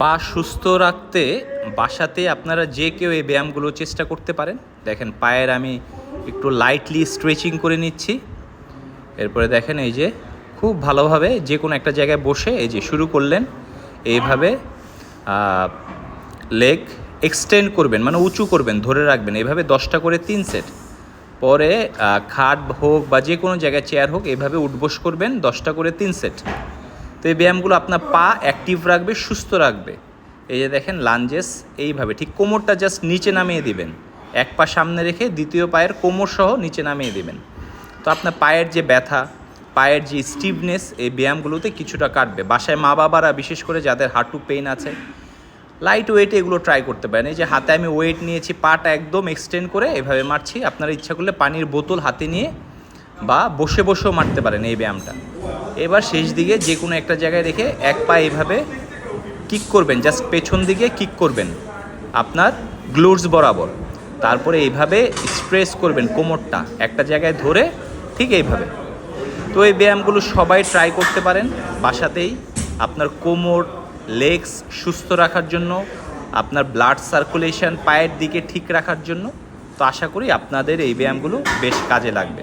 পা সুস্থ রাখতে বাসাতে আপনারা যে কেউ এই ব্যায়ামগুলো চেষ্টা করতে পারেন। দেখেন পায়ের আমি একটু লাইটলি স্ট্রেচিং করে নিচ্ছি। এরপরে দেখেন এই যে খুব ভালোভাবে যে কোনো একটা জায়গায় বসে এই যে শুরু করলেন। এইভাবে লেগ এক্সটেন্ড করবেন মানে উঁচু করবেন, ধরে রাখবেন। এভাবে দশটা করে তিন সেট পরে খাট হোক বা যে কোনো জায়গায় চেয়ার হোক, এভাবে উঠবোস করবেন, দশটা করে তিন সেট তো এই ব্যায়ামগুলো আপনার পা অ্যাক্টিভ রাখবে, সুস্থ রাখবে। এই যে দেখেন লাঞ্জেস এইভাবে, ঠিক কোমরটা জাস্ট নিচে নামিয়ে দিবেন। এক পা সামনে রেখে দ্বিতীয় পায়ের কোমর সহ নিচে নামিয়ে দিবেন। তো আপনার পায়ের যে ব্যথা, পায়ের যে স্টিভনেস এই ব্যায়ামগুলোতে কিছুটা কাটবে। বাসায় মা বাবারা বিশেষ করে যাদের হাঁটু পেইন আছে লাইট ওয়েটে এগুলো ট্রাই করতে পারেন। এই যে হাতে আমি ওয়েট নিয়েছি, পাটা একদম এক্সটেন্ড করে এভাবে মারছি। আপনারা ইচ্ছা করলে পানির বোতল হাতে নিয়ে বা বসে বসেও মারতে পারেন এই ব্যায়ামটা। এবার শেষ দিকে যে কোনো একটা জায়গায় রেখে এক পা এইভাবে কিক করবেন, জাস্ট পেছন দিকে কিক করবেন, আপনার গ্লোভস বরাবর। তারপরে এইভাবে স্ট্রেস করবেন কোমরটা একটা জায়গায় ধরে, ঠিক এইভাবে। তো এই ব্যায়ামগুলো সবাই ট্রাই করতে পারেন। বাসাতেই আপনার কোমর লেগস সুস্থ রাখার জন্য, আপনার ব্লাড সার্কুলেশন পায়ের দিকে ঠিক রাখার জন্য। তো আশা করি আপনাদের এই ব্যায়ামগুলো বেশ কাজে লাগবে।